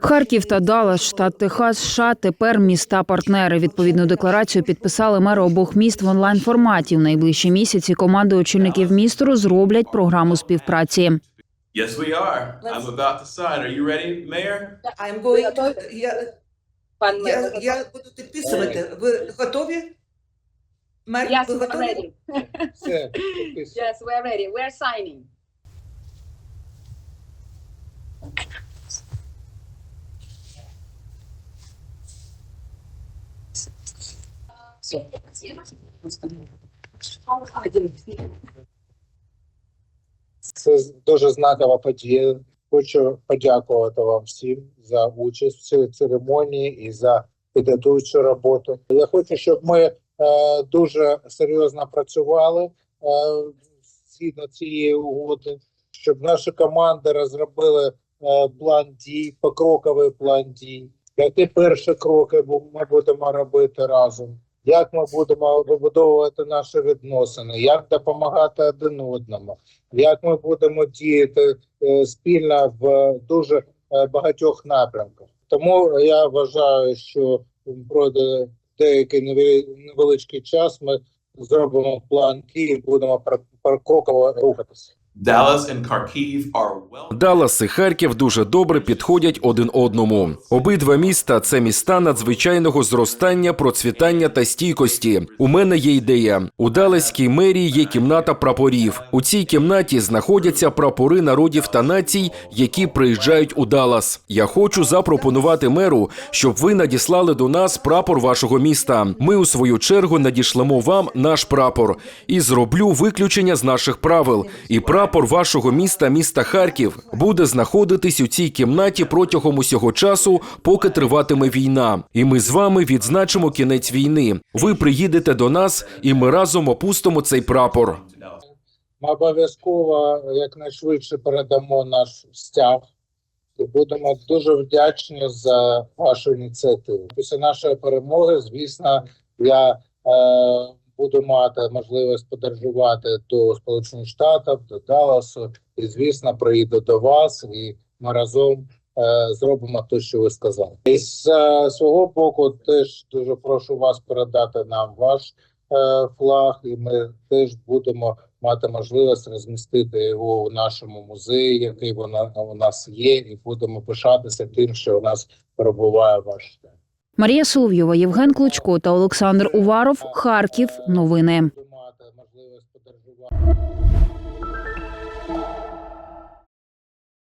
Харків та Даллас, штат. Техас, США тепер міста партнери. Відповідну декларацію підписали мери обох міст в онлайн форматі. В найближчі місяці команди очільників міст розроблять програму співпраці. Yes, we are. I'm about to sign. Are you ready, Mayor? I'm going to... Я, Пан я, я буду підписувати. Ви готові? Мер, Yes, ви готові? Yes, we are ready. We are signing. Це дуже знакова подія. Хочу подякувати вам всім за участь в цій церемонії і за підготуючу роботу. Я хочу, щоб ми е, дуже серйозно працювали е, згідно цієї угоди, щоб наші команди розробили е, план дій, покроковий план дій. Які перші кроки ми будемо робити разом? Як ми будемо вибудовувати наші відносини, як допомагати один одному, як ми будемо діяти е, спільно в дуже е, багатьох напрямках. Тому я вважаю, що пройде деякий невеличкий час. Ми зробимо план і будемо про- покроково рухатися. Даллас і Харків дуже добре підходять один одному. Обидва міста це міста надзвичайного зростання, процвітання та стійкості. У мене є ідея. У Далаській мерії є кімната прапорів. У цій кімнаті знаходяться прапори народів та націй, які приїжджають у Даллас. Я хочу запропонувати меру, щоб ви надіслали до нас прапор вашого міста. Ми у свою чергу надішлемо вам наш прапор і зроблю виключення з наших правил. І прапор вашого міста, міста Харків, буде знаходитись у цій кімнаті протягом усього часу, поки триватиме війна. І ми з вами відзначимо кінець війни. Ви приїдете до нас, і ми разом опустимо цей прапор. Обов'язково якнайшвидше передамо наш стяг і будемо дуже вдячні за вашу ініціативу. Після нашої перемоги, звісно, я е, буду мати можливість подорожувати до Сполучених Штатів, до Далласу, і звісно, приїду до вас, і ми разом е, зробимо те, що ви сказали. І з е, свого боку, теж дуже прошу вас передати нам ваш е, флаг, і ми теж будемо мати можливість розмістити його у нашому музеї, який вона у нас є, і будемо пишатися тим, що у нас перебуває ваш. Марія Соловйова, Євген Клочко та Олександр Уваров. Харків. Новини.